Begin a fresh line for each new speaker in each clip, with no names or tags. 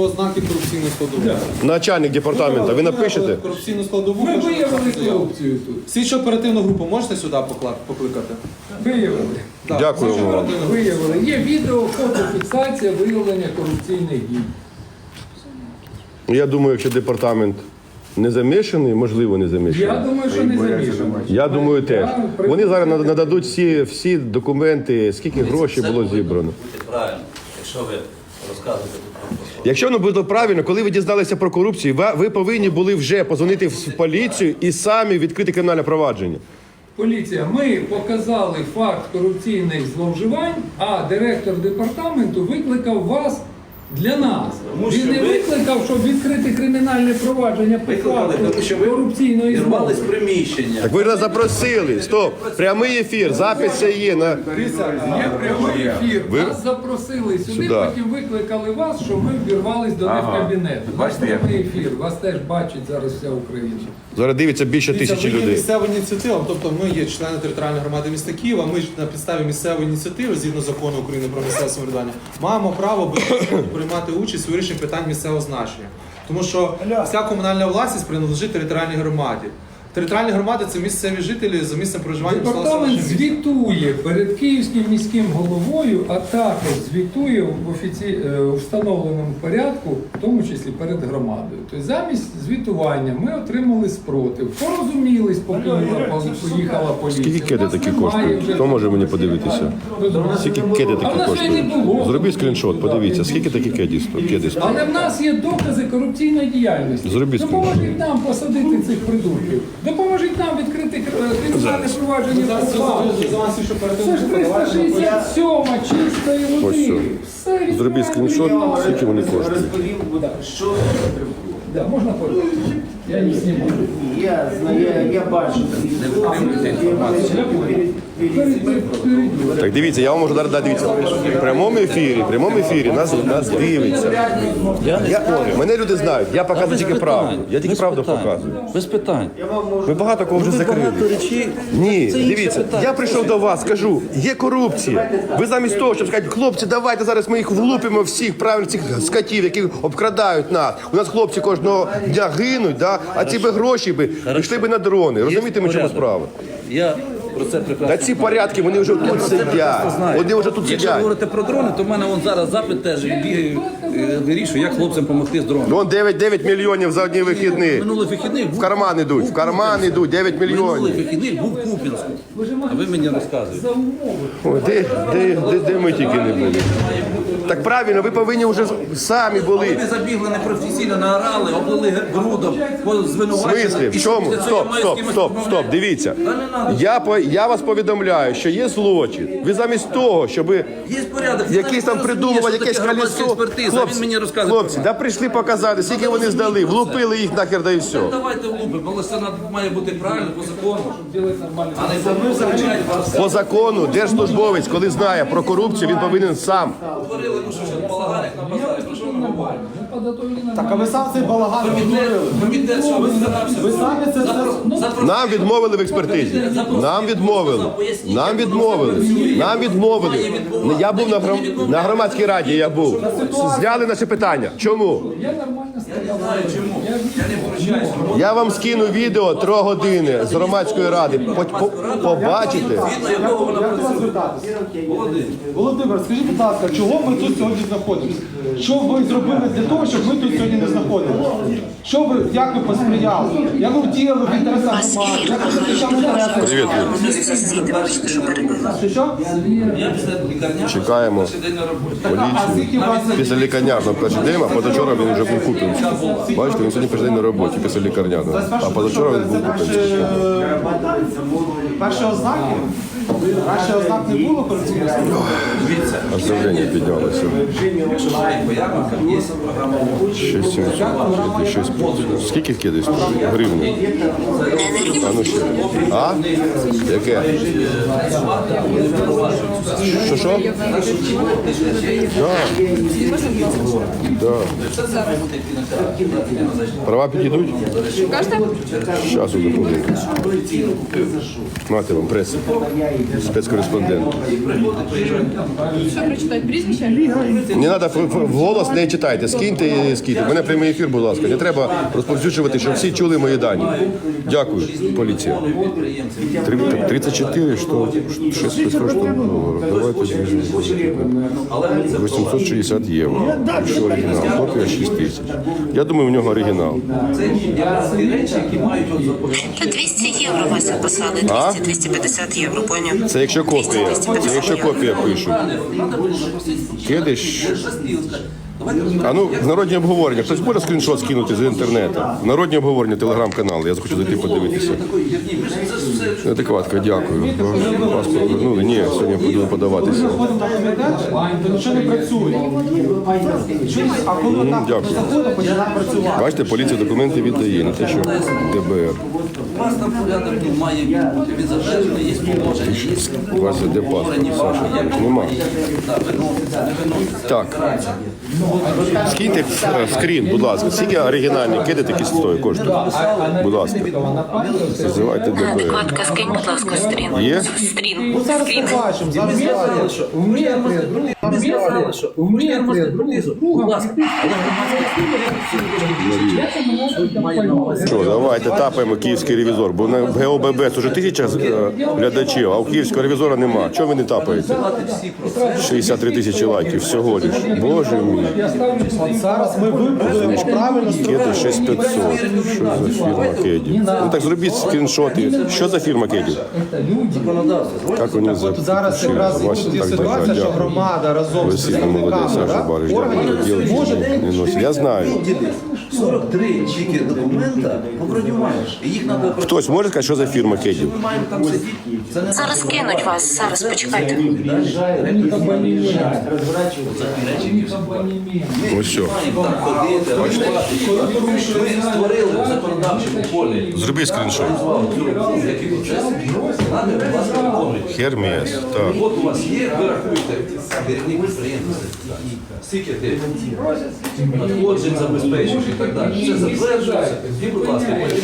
Про ознаки корупційної складової.
Начальник департаменту, ви напишете?
Корупційну складову.
Ми виявили
написати заяву.
корупцію тут.
Слідчо оперативну групу можете сюди покла- покликати?
Виявили.
Так,
Дякую вам.
оперативну групу.
Виявили. Є відео, фотофіксація виявлення корупційних дій.
Я думаю, якщо департамент не замішаний, можливо, не
Я
замішаний.
думаю, що не замішано.
Я думаю, теж. Вони зараз над- нададуть всі, всі документи, скільки грошей було зібрано.
Правильно, якщо ви послуги.
Якщо воно буде правильно, коли ви дізналися про корупцію, ви, ви повинні були вже позвонити в поліцію і самі відкрити кримінальне провадження.
Поліція, ми показали факт корупційних зловживань, а директор департаменту викликав вас для нас.
Тому
Він
що
не
ви-
викликав, щоб відкрити кримінальне провадження по
Викликали,
факту
тому що ви
корупційної змови.
приміщення.
Так ви ж нас запросили. Стоп, прямий ефір, запис це є. На...
Є прямий ефір.
Ви-
Нас запросили сюди,
Сюди.
потім викликали вас, щоб ми ввірвались до них в кабінет. У нас прямий ефір. Вас теж бачить зараз вся Україна.
Зараз дивиться більше
Дивіться,
тисячі
ми є
людей.
місцева ініціатива, тобто ми є члени територіальної громади міста Києва. Ми ж на підставі місцевої ініціативи, згідно закону України про місцеве самоврядування, маємо право безпосередньо приймати участь у вирішенні питань місцевого значення. Тому що вся комунальна власність принадлежить територіальній громаді. Територіальні громади це місцеві жителі за місцем проживання
Департамент звітує перед київським міським головою, а також звітує в офіці... е, встановленому порядку, в тому числі перед громадою. Тобто замість звітування ми отримали спротив, порозумілись, поки поїхала поліція.
Скільки кеди такі коштують? Хто може мені подивитися? Скільки кеди такі коштують?
було.
Зробіть скріншот, подивіться, скільки такі. Кеди стоять.
Але в нас є докази корупційної діяльності.
Зробіть
Допоможіть нам посадити цих придурків. Допоможіть нам відкрити кримінальне провадження по. Це ж 367 чистої води.
Зробіть скріншот, скільки вони коштують.
Розповів, що
потребує. можна подивитися? Я не знімаю.
я знаю, я, я бачу.
Так дивіться, я вам можу дати дивіться. В прямому ефірі, в прямому ефірі нас, нас дивиться.
Я не спорю.
мене люди знають, я показую тільки правду. Я тільки правду показую.
Без питань.
Ми багато кого вже закрили.
багато речей.
Ні, дивіться, я прийшов до вас, кажу, є корупція. Ви замість того, щоб сказати, хлопці, давайте зараз ми їх влупимо всіх правильно цих скотів, які обкрадають нас. У нас хлопці кожного дня гинуть, да? А ці би гроші би пішли би на дрони. Розумієте, ми чому справа?
Я про це прекрасно.
Та ці порядки, вони вже тут сидять. Вони вже тут
Якщо
сидять.
говорити про дрони, то в мене вон зараз запит теж і бігаю, е, вирішую, як хлопцям допомогти з дроном.
Вон 9, 9 мільйонів за одні вихідні.
Минулий вихідний
В карман ідуть, в карман ідуть 9
Минулий
мільйонів.
вихідний був в Купінську. А ви мені розказуєте.
О, де, де, де, де ми тільки не були. Так правильно, ви повинні вже самі були.
Ви забігли непрофесійно, наорали, облили грудом,
В
звинувачили.
смислі? В чому? Стоп, стоп, стоп, стоп. Дивіться. Я, по- я вас повідомляю, що є злочин. Ви замість того, щоб
Є порядок. Це
якийсь там
навіть
придумувати,
розуміє,
якесь
що таке громадська
колесо.
експертиза, він мені розказує.
хлопці, да прийшли показати, скільки вони здали, влупили їх нахер, да і все.
Давайте влупимо, але над- має бути правильно по закону. А не вас.
По закону держслужбовець, коли знає про корупцію, він повинен сам.
Говорили, ну що ж, балаган на базарі, про що ми говоримо?
Ми підготовили
Так, а ви сам цей балаган
відмовили? комітет, що ви старався?
Ви самі це
Запро-
Нам відмовили в експертизі. Нам відмовили. Нам відмовили. Нам відмовили. Я був на, гром... на громадській раді. Я був. Зняли наше питання. Чому?
Я нормально
Чому? Я не вручаюсь.
Я вам скину відео три години з громадської ради. По- по- Побачите.
Згідно якого вона працює. Володимир.
Володимир, скажіть, будь ласка, чого ми тут сьогодні знаходимося? Що ви зробили для того, щоб ми тут сьогодні не знаходилися? Що ви, як ви посприяли? Як ви вдіяли в інтересах громади? Як ви захищали інтереси?
Привіт.
Місце звідти, вибачте, що перебила.
Що, що?
Я після лікарня.
Чекаємо.
перший день на роботі.
А скільки у вас
Після лікарняного перший день, а позавчора він вже був куплений. Бачите, він сьогодні перший день на роботі після лікарняного. А позавчора він був
перші, ознаки? Перші ознак не було корупційної складової?
Аж давлення піднялося.
Якщо є програма.
6700, 6 Скільки кидись? Гривні. А ну ще. А? Яке? Що що? Да. Да. Права підійдуть? Зараз уже хвилинку. Нате вам преси. Спецкореспондент.
Що прочитати прізвище?
Не треба в голос не читайте, скиньте і скиньте. У мене прямий ефір, будь ласка. Не треба розповсюджувати, щоб всі чули мої дані. Дякую, поліція. 34, що 6 безкоштовно доларів. Давайте знижимо. 860 євро. Що оригінал? Копія 6 тисяч. Я думаю, в нього оригінал.
Це речі, які мають от
200 євро вас записали, 200-250 євро, поняв?
Це якщо копія. Це якщо копія
запросити.
Кидиш. А ну, народні обговорення. Хтось може скріншот скинути з інтернету? Народні обговорення, телеграм-канал. Я захочу зайти подивитися. Адекватка, дякую. Паспорт повернули. Ні, сьогодні буду подаватися.
На так
Дякую. Бачите, поліція документи віддає, не те, що ДБР.
У вас там порядок ну, має бути від затвердження, є положення, є
У вас де паспорт, Саша? Нема.
Так,
Скиньте е, скрін, будь ласка. Скільки оригінальні кидати кістою коштують? Будь ласка. Називайте ДБР.
Адекватка, скинь, будь ласка, стрін.
Є?
Стрін.
Ну
Стрін.
Сказали, що
В в в
будь ласка, але
давайте тапаємо київський ревізор, бо на ГОББ це вже тисяча е, глядачів, а у київського ревізора нема. Чого ви не тапаєте? 63 тисячі лайків всього лиш. Боже мій.
Зараз ми вибудуємо правильно
Кеди 6500. Що за фірма Кеді? Ну так зробіть скріншоти. Що за фірма Кеді?
це люди.
Як вони
От зараз якраз і
так
ситуація, що громада разом
Саша Бариш,
органів може
не носить. Я знаю.
43 тільки документа побронюваєш. І їх треба
Хтось може сказати, що за фірма Кедів?
Ми маємо там сидіти. Це не
Зараз кинуть вас, зараз почекайте.
Ось що.
там ходити, розвивати. Ми створили в законодавчому полі.
Зроби скріншот. Хермес. Так.
От у вас є, ви рахуєте, керівник підприємства, скільки ти надходжень забезпечуєш і так далі. Це затверджується. І, будь ласка, потім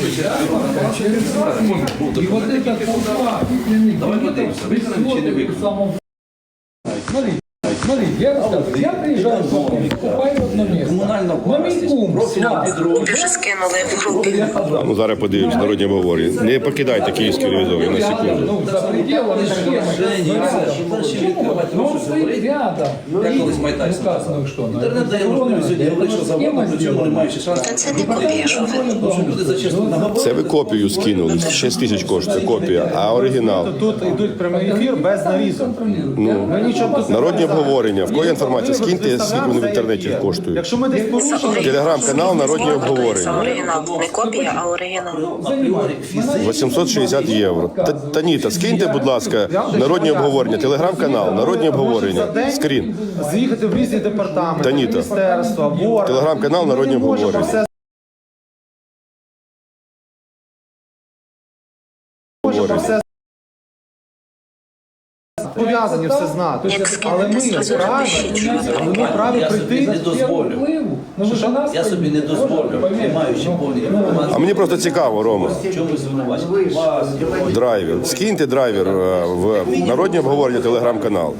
через
И вот это толпа, ветреных
Давай подивимося, виконали чи не виконали.
Смотри, я рассказываю, я приезжаю в Баку, покупаю одно место.
Комунальна
На
вже скинули в групі.
Ну зараз подивимось, народні обговорення. Не покидайте київський ревізор на секунду.
Ну, за пределами схемы.
Женя,
рядом.
зачем
Почему?
відкривати
Ну, он стоит рядом.
Я колись Майтайсон
Ну, как,
казав.
что,
Інтернет дає можливість сьогодні говорити, що завгодно, при цьому не маючи шансу.
Та це не копія, що ви.
Люди за наговорили.
Це ви копію скинули. 6 тисяч коштує копія, а оригінал.
Тут йдуть прямий ефір без нарізу.
Ну, народні
нарізаємо.
Обговорення. В кої інформація?
Можливо,
Скиньте, скільки вони в інтернеті коштують.
Якщо ми десь порушимо,
Телеграм-канал народні
Це
обговорення.
оригінал. Не копія, а оригінал.
860 євро. Та, Таніта, скиньте, будь ласка, народні обговорення, телеграм-канал, народні обговорення, скрін.
з'їхати в різні департаменти,
Таніта.
міністерства.
Телеграм-канал, народні обговорення.
Пов'язані все знати. Але ми
скинете,
праві, але ми праві прийти.
не дозволю.
Ну,
Я собі не дозволю, не маючи повні
А мені просто цікаво, Рома.
Чому?
Драйвер. Скиньте драйвер е, в народні обговорення телеграм-канал.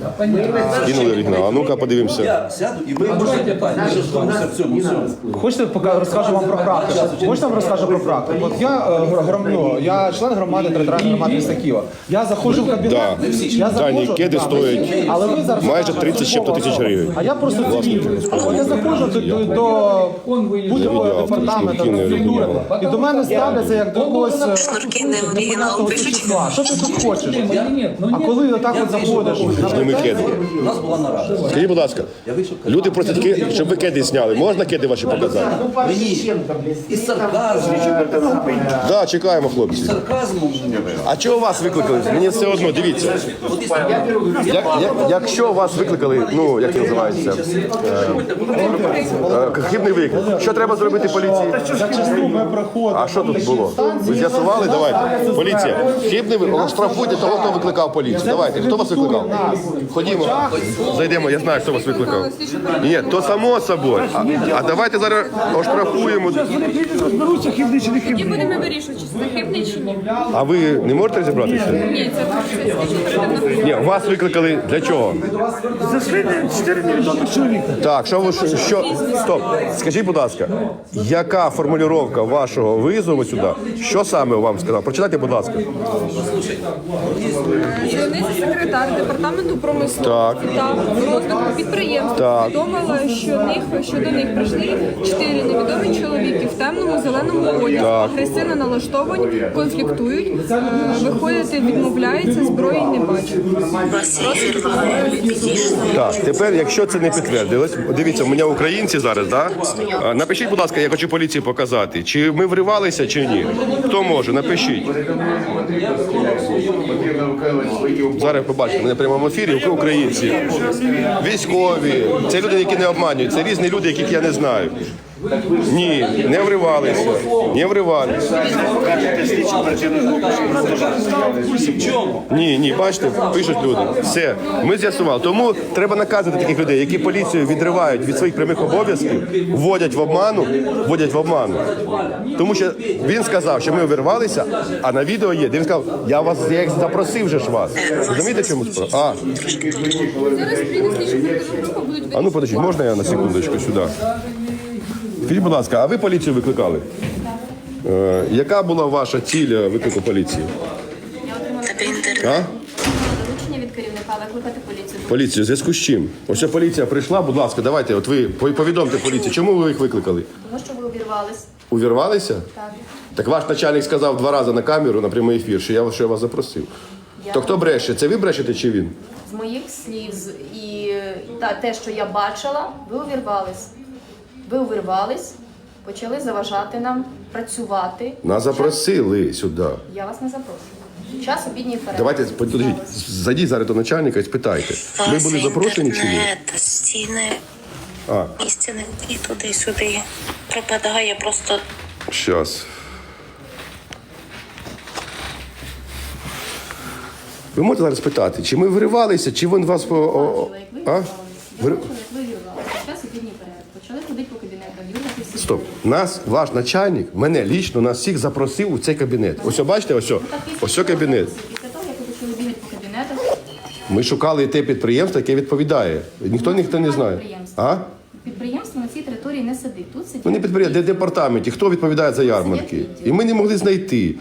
Скинули оригінал. А ну-ка подивимося.
Я сяду і ви можете питання. Ми ж з вами в цьому всьому.
Хочете розкажу вам про практику? Хочете вам розкажу про практику? От я е, ну, я член громади територіальної громади міста Києва. Я заходжу в кабінет. Я
Дані кеди стоять
але ви зараз
майже 30 з чим-то тисяч гривень.
А я просто цивільний. От я заходжу до, до, до будь-якого департаменту і до мене ставляться як до когось е,
Шнурки не оригінал
15
пишуть.
числа. Що ти тут хочеш?
Ну,
А коли отак от заходиш
Зніми кеди. Скажіть, будь ласка, люди просять, ки- щоб ви кеди зняли. Можна кеди ваші показати?
мені із сарказмом,
Да, чекаємо, хлопці.
сарказмом.
А чого вас викликали? Мені все одно, дивіться.
От
Як, як, якщо вас викликали, ну як це називається, е, е, хибний виклик, що треба зробити поліції? А що тут було? Ви з'ясували? Давайте. Поліція. Хибний виклик. Штрафуйте того, хто викликав поліцію. Давайте. Хто вас викликав? Ходімо. Зайдемо, я знаю, хто вас викликав. Ні, то само собою. А, а давайте зараз оштрафуємо.
І будемо вирішувати, чи це хибний чи ні.
А ви не можете розібратися?
Ні, це це
Ні, вас викликали для чого? Так, що ви що? Стоп. Скажіть, будь ласка, яка формулювання вашого визову сюди? Що саме вам сказав? Прочитайте, будь ласка.
Секретар департаменту промисловості та розвитку підприємств
Так.
повідомила, що них що до них прийшли чотири невідомі чоловіки в темному зеленому одязі,
Так.
агресивно налаштовані, конфліктують, е, виходити відмовляються, зброї не бачать.
Так, тепер, якщо це не підтвердилось, дивіться, у мене українці зараз, да? Напишіть, будь ласка, я хочу поліції показати, чи ми вривалися, чи ні. Хто може, напишіть. Зараз побачите, мене в прямому ефірі українці. Військові. Це люди, які не обманюють. Це різні люди, яких я не знаю. Ні, не вривалися. Не вривалися. Ні, ні, бачите, пишуть люди. Все, ми з'ясували. Тому треба наказувати таких людей, які поліцію відривають від своїх прямих обов'язків, вводять в обману, вводять в обману. Тому що він сказав, що ми увірвалися, а на відео є, де він сказав, я вас я їх запросив же ж вас. Розумієте, чому справа? А, а ну подождіть, можна я на секундочку сюди? Скажіть, будь ласка, а ви поліцію викликали? Е, яка була ваша ціль е, виклику поліції? А?
Доручення від керівника викликати поліцію.
Поліцію, в зв'язку з чим? Ось ця поліція прийшла, будь ласка, давайте, от ви по- повідомте поліції, чому ви їх викликали?
Тому що ви увірвались.
Увірвалися?
Так.
Так ваш начальник сказав два рази на камеру, на прямий ефір, що я, що я вас запросив.
Я-
То хто бреше? Це ви брешете чи він?
З моїх слів з- і та, те, що я бачила, ви увірвались. Ви увірвались, почали заважати нам працювати.
Нас запросили сюди.
Я вас не запрошую. Час обідній перерви.
Давайте подождіть, зайдіть зараз до начальника і спитайте. Ми були запрошені чи ні?
інтернет, стіни,
А,
місця не і туди-сюди. Пропадає просто
Щас. Ви можете зараз питати, чи ми виривалися, чи він вас по. о-
Бачила, як ви
А?
вірвалися. Я
Вир-
бачила, як ви вірвалися. Час обідній Почали ходити по кабінетам, юрнати.
Стоп. Нас, ваш начальник, мене лічно, нас всіх запросив у цей кабінет. Ось бачите, ось. о. Ось кабінет.
Після того, як ви почали бігати по кабінетах,
Ми шукали те підприємство, яке відповідає. Ніхто ніхто не знає. А?
підприємство на цій території не сидить. Тут сидять.
Ну не підприємство, де департаменті, хто відповідає за ярмарки. І ми не могли знайти.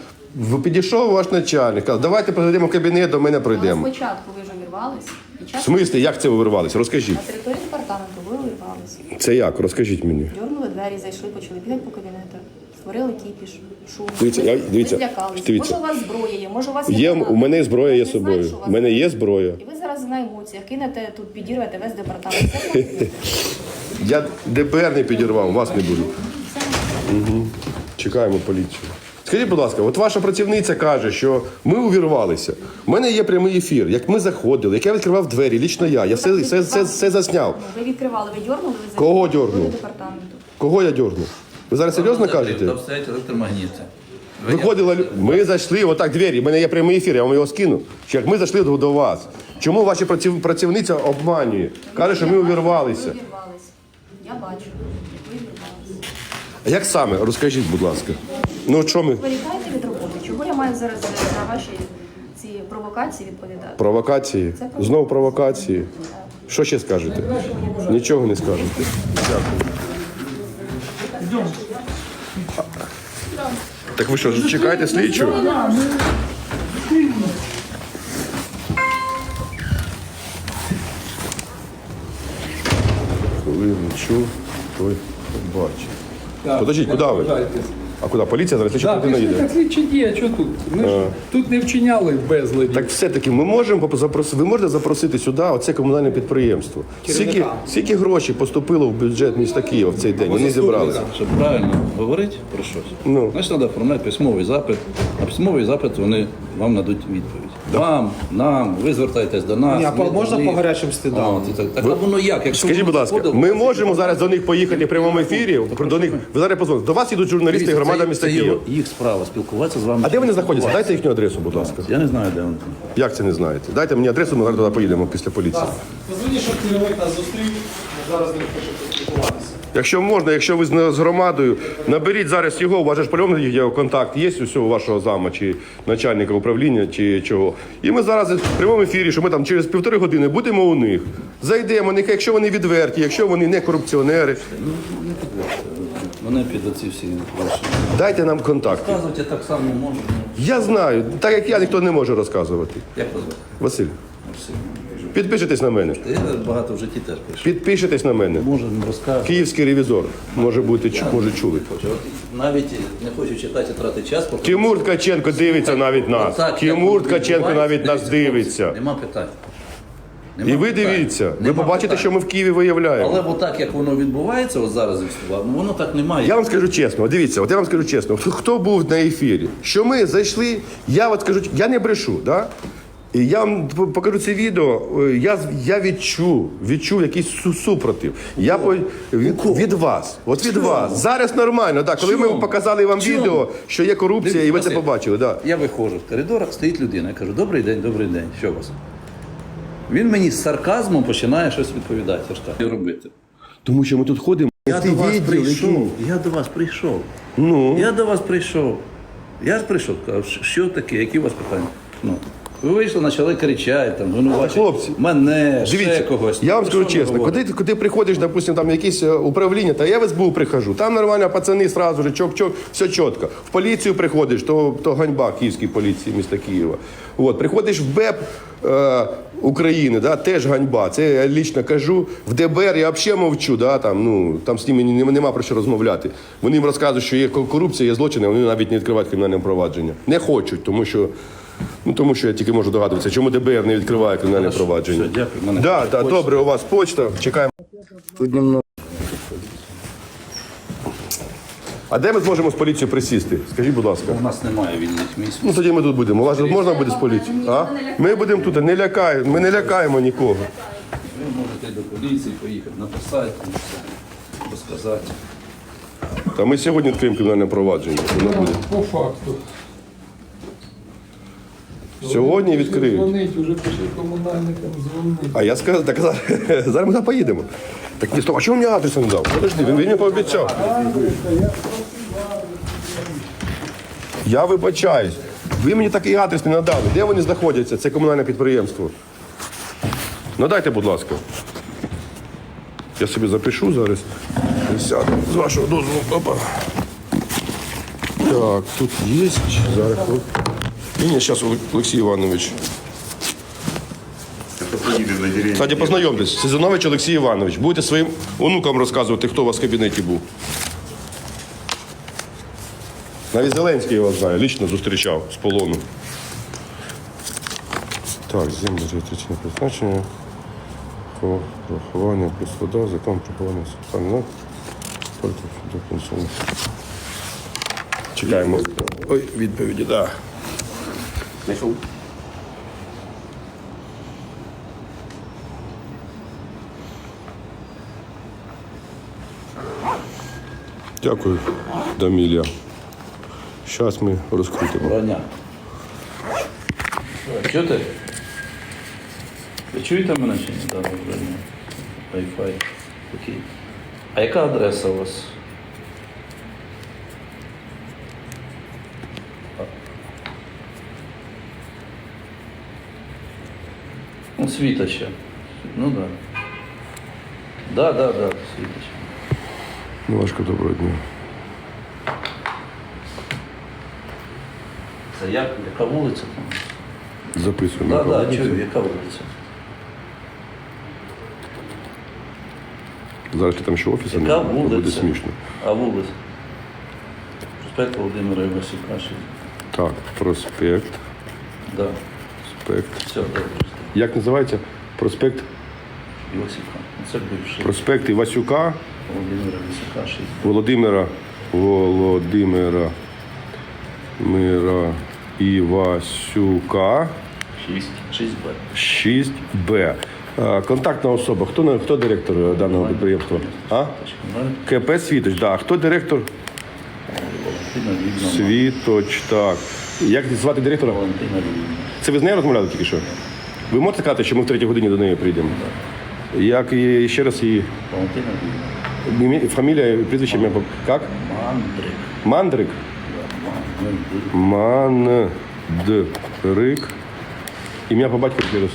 Підійшов ваш начальник, сказав, давайте пройдемо в кабінет, до мене пройдемо.
спочатку ви ж увірвались.
В смислі, як це ви вирвалися? Розкажіть.
на території департаменту ви увірвались.
Це як? Розкажіть мені.
Дьорнули двері, зайшли, почали бігати по кабінетах. Створили кіпіш, шум.
Дивіться, я- дивіться,
Ви злякались.
дивіться.
Може, у вас зброя є, може, у вас
Є, у мене зброя є з собою.
у
мене
є.
зброя.
І ви зараз на емоціях кинете тут, підірвете весь департамент. Це.
Я ДБР не підірвав, вас не буду. Угу. Чекаємо поліцію. Скажіть, будь ласка, от ваша працівниця каже, що ми увірвалися. У мене є прямий ефір. Як ми заходили, як я відкривав двері, лічно я. Я все, все, все, все засняв.
Ви відкривали, ви дьорнули, ви
Кого дьорнув?
департаменту.
Кого я дьорнув? Ви зараз серйозно кажете?
Там стоять електромагніти.
Виходила, лю- ми зайшли, отак двері, у мене є прямий ефір, я вам його скину. Що Як ми зайшли до, до вас. Чому ваша праців, працівниця обманює? Каже, що ми увірвалися.
Ви увірвались. Я бачу, як ви увірвались.
А як саме? Розкажіть, будь ласка. Ну, що ми?
Вирікаєте від роботи. Чого я маю зараз на ваші ці провокації відповідати?
Провокації. Знову провокації. Що ще скажете? Нічого не скажете. Дякую. Так ви що, чекаєте слідчу? Коли чув, той бачить. Подождіть, куди ви? А куди? Поліція зараз слідча
Да,
ви
пішли,
їде?
так слідчі діє, що тут? Ми ж тут не вчиняли безладі.
Так все-таки ми можемо запросити, ви можете запросити сюди оце комунальне підприємство. Скільки, скільки грошей поступило в бюджет міста Києва в цей день? Вони зібрали.
Щоб правильно говорити про щось,
Ну.
значить треба оформляти письмовий запит, а письмовий запит вони вам надуть відповідь. Вам, нам, ви звертаєтесь до нас.
Ні, а по-
ми
можна
них.
по гарячим слідам?
От, і так, так а воно як? Якщо
Скажіть,
воно
будь ласка,
заходило,
ми
то
можемо зараз до них поїхати в прямому ефірі. До них ви зараз позвоните. До вас ідуть журналісти і
Дивіться,
громада
це-
міста
це
Києва.
їх справа спілкуватися з вами.
А де вони знаходяться? Дайте їхню адресу, будь ласка.
Я не знаю, де вони.
Як це не знаєте? Дайте мені адресу, ми зараз туди поїдемо після поліції.
Позвоніть, щоб керівник нас зустрів, зараз хочемо поспілкуватися.
Якщо можна, якщо ви з громадою, наберіть зараз його, у вас же ж по-любому є контакт, є усього вашого зама, чи начальника управління, чи чого. І ми зараз в прямому ефірі, що ми там через півтори години будемо у них. Зайдемо, якщо вони відверті, якщо вони не корупціонери,
Вони під оці всі ваші.
дайте нам контакт.
Вказувати так само можна.
Я знаю, так як я, ніхто не може розказувати.
Як вас звати?
Vасиль, підпишитесь на мене.
Я багато в житті теж пишу.
Підпишитесь на мене.
Може, не.
Київський ревізор. Може бути, чу- може чули.
Хочу. От навіть не хочу читати тратити час. поки-
Тимур Ткаченко дивиться навіть нас.
Отак, як
Тимур Ткаченко
відбувається,
навіть нас
хлопці,
дивиться.
Нема питань. Нема
І ви
питань.
дивіться, ви
Нема
побачите,
питань.
що ми в Києві виявляємо.
Але отак, як воно відбувається, от зараз ну воно так немає.
Я вам скажу чесно, от дивіться, от я вам скажу чесно, хто- хто був на ефірі, що ми зайшли, я от скажу, я не брешу, да? І я вам покажу це відео. е, Я, я відчув, відчув якийсь супротив. Я по, від, від вас. От від вас. Зараз нормально, да. Коли ми показали вам
Чому?
відео, що є корупція, і ви це побачили. Да.
Я виходжу в коридор, стоїть людина. Я кажу, добрий день, добрий день. Що у вас? Він мені з сарказмом починає щось відповідати. Так, Що робити?
Тому що ми тут ходимо.
Я
ти
до вас
відділ,
прийшов.
який?
Я до вас прийшов.
Ну.
Я до вас прийшов. Я ж прийшов, «Що- що таке, які у вас питання? Ну. Ви вийшли, почали кричати, там, звинувачити
Хлопці,
мене, ще
Дивіться,
когось.
я вам
Ну,
скажу
що ви
чесно,
говорите?
куди, куди приходиш, допустим, там якісь е, управління, та я в СБУ прихожу, там нормально пацани сразу же, чок-чок, все чітко. В поліцію приходиш, то, то ганьба Київській поліції міста Києва. От, приходиш в БЕП е, України, да, теж ганьба. Це я лічно кажу. В ДБР я взагалі мовчу, да, там, ну, там з ними ні- нема про що розмовляти. Вони їм розказують, що є корупція, є злочини, вони навіть не відкривають кримінальне провадження. Не хочуть, тому що. Ну, тому що я тільки можу догадуватися, чому ДБР не відкриває кримінальне провадження.
Дякую. Мене
Да, да, добре, у вас почта. Чекаємо. А де ми зможемо з поліцією присісти? Скажіть, будь ласка.
У нас немає вільних місць.
Ну тоді ми тут будемо. У вас тут можна буде з поліцією? А? Ми будемо тут, не лякаємо, ми не лякаємо нікого.
Ви можете до поліції поїхати, написати, розказати.
Та ми сьогодні відкриємо кримінальне провадження. Воно буде.
По факту.
Сьогодні відкриють.
Дзвонить, уже пішли комунальникам дзвонити.
А я сказав, так зараз, зараз ми туди поїдемо. Так ні, стоп, а чому мені адресу не дав? Подожди, він мені пообіцяв. Я вибачаюсь. Ви мені такий адрес не надали. Де вони знаходяться? Це комунальне підприємство. Надайте, будь ласка. Я собі запишу зараз. Сяду. З вашого дозволу. Опа. Так, тут є. Зараз. Хвилин. Ні, ні, зараз Олексій Іванович. Кстати, познайомтесь, Сезонович Олексій Іванович. Будете своїм онукам розказувати, хто у вас в кабінеті був. Навіть Зеленський його знає, лічно зустрічав з полону. Так, землі реєстраційне призначення. Про плюс вода, закон про ховання соціального. до пенсійного. Чекаємо. Ой, відповіді, так. Да. Дякую, Дамілія. Зараз ми розкрутимо.
Броня. Чуєте? Ви чуєте мене чи ні? Да, броня. Wi-Fi. Окей. А яка адреса у вас? Ну, Світоча. Ну да. Да, да, да, Світоча.
Ну, важко доброго дня.
Це як? Яка вулиця там?
Записуємо.
Так, да, чую, яка вулиця?
Зараз там ще офісу
Яка
не буде
вулиця?
смішно.
А вулиця? Проспект Володимира Івасюка,
Так, проспект.
Да.
Проспект.
Все, добре.
Як називається? Проспект.
Івасюка. Це бивший
Проспект Івасюка
Володимира Івасюка, 6.
Володимира Володимира Мира Івасюка 6Б. Е, Контактна особа. Хто, на- хто директор е, даного підприємства? А? КП Світоч, да. Хто директор? Світоч, так. Як звати директора? Це ви з нею розмовляли тільки що? Ви можете сказати, що ми в третій годині до неї прийдемо? Як і ще раз її. Ім'я- Фамілія, прізвище, ім'я, по- як? Мандрик. Мандрик. Ім'я по батьку ще раз.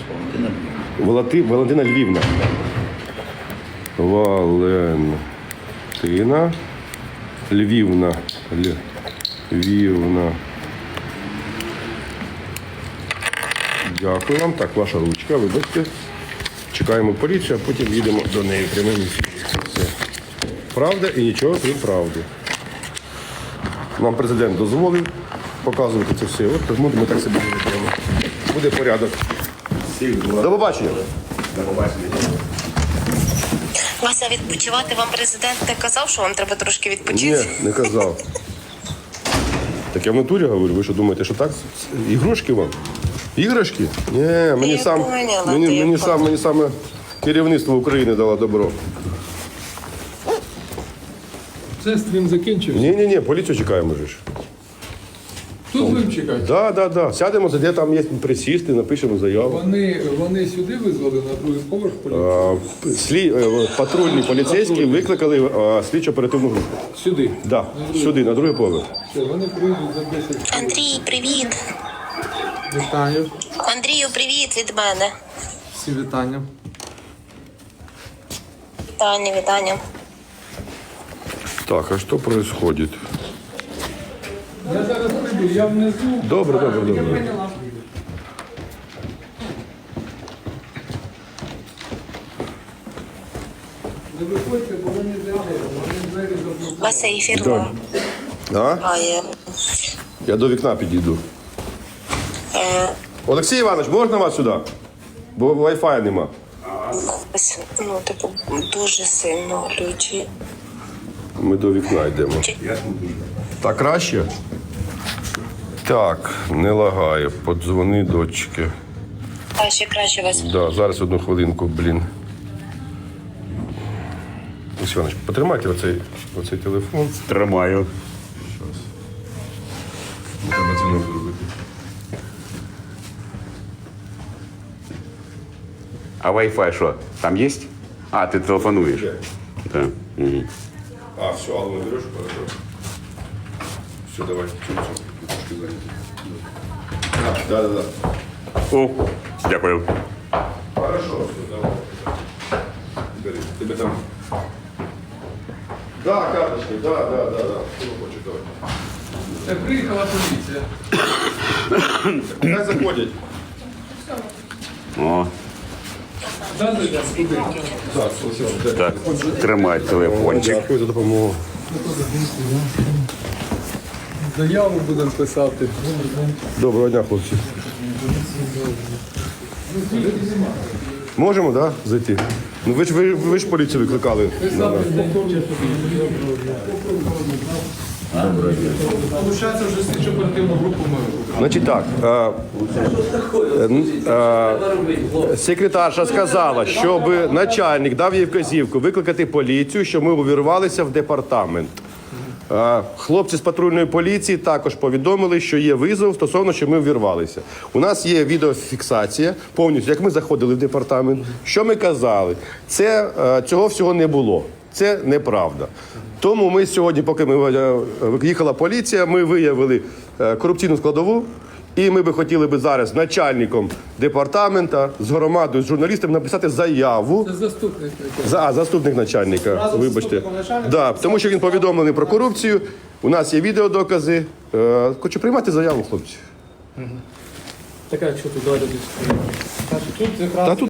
Валати, Валентина Львівна. Валентина Львівна. Львівна. Дякую вам. Так, ваша ручка, вибачте. Чекаємо поліцію, а потім їдемо до неї прямим ефірі. Все. Правда і нічого крім правди. Нам президент дозволив показувати це все. От тому ми так собі живемо. Буде порядок. До побачення.
Вася, відпочивати вам президент не казав, що вам треба трошки
Ні, не казав. Так я в натурі говорю, ви що думаєте, що так? Ігрушки вам? Іграшки? Ні, мені
Я
сам,
поняла,
мені,
ти
мені, сам, мені саме керівництво України дало добро.
Це стрім закінчився.
Ні, ні, ні, поліцію чекаємо же ж.
Тут будемо чекати.
Да, да, да. Сядемо, де там є присісти, напишемо заяву.
Вони, вони сюди визвали на другий поверх поліцію.
А, Слі... е, Патрульні поліцейські викликали а, слідчо оперативну групу.
Сюди.
Да, сюди, на другий поверх.
Все, вони прийдуть за 10 хвилин.
Андрій, привіт!
Вітаю.
Андрію, привіт від мене.
Всі вітання.
Вітання, вітання.
Так, а що відбувається?
Я зараз прийду, я внизу.
Добре, добре, добре.
Не виходьте, бо вони зайдуть. Вони двері заблокують.
Вася ефір
А?
має.
Я до вікна підійду. Олексій Іванович, можна вас сюди? Бо Wi-Fi нема.
ну, типу, дуже сильно ключі.
Ми до вікна йдемо. Так краще? Так, не лагає. Подзвони дочки.
А ще краще вас.
Да, зараз одну хвилинку, блін. Олексій Іванович, потримайте оцей, оцей телефон.
Тримаю. А Wi-Fi що? Там є? А, ти телефонуєш? Так. Мгм.
А, все, Аллу наберешь, хорошо. Все, давай. Все, все. Трошки зайняты. Да, да, да.
О, дякую.
Хорошо, все, давай. Бери, тебе там. Да, карточки, да, да, да, да. Що хоче, давай.
Це приїхала поліція.
Хай заходять.
О,
Да, зайдемо туди.
Так.
Тримай телефончик.
Дякую за допомогу.
Заяву будемо писати.
Доброго дня, хлопці. Можемо, так, да, зайти? Ну ви ж ви, ви ж поліцію викликали.
Получається, вже слідчо оперативну групу ми.
Значить так. Е, е, секретарша сказала, щоб начальник дав їй вказівку викликати поліцію, що ми увірвалися в департамент. Е, Хлопці з патрульної поліції також повідомили, що є визов стосовно, що ми ввірвалися. У нас є відеофіксація повністю, як ми заходили в департамент. Що ми казали? Це е, цього всього не було. Це неправда. Тому ми сьогодні, поки ми е, їхала поліція, ми виявили е, корупційну складову. І ми би хотіли би зараз начальником департамента, з громадою, з журналістами написати заяву.
Це заступник.
За, а, заступник начальника,
Разом
вибачте.
заступником начальника.
Да, тому що він повідомлений про корупцію. У нас є відеодокази. Е, хочу приймати заяву, хлопці.
Така, якщо тут давайте.
Тут якраз
Та тут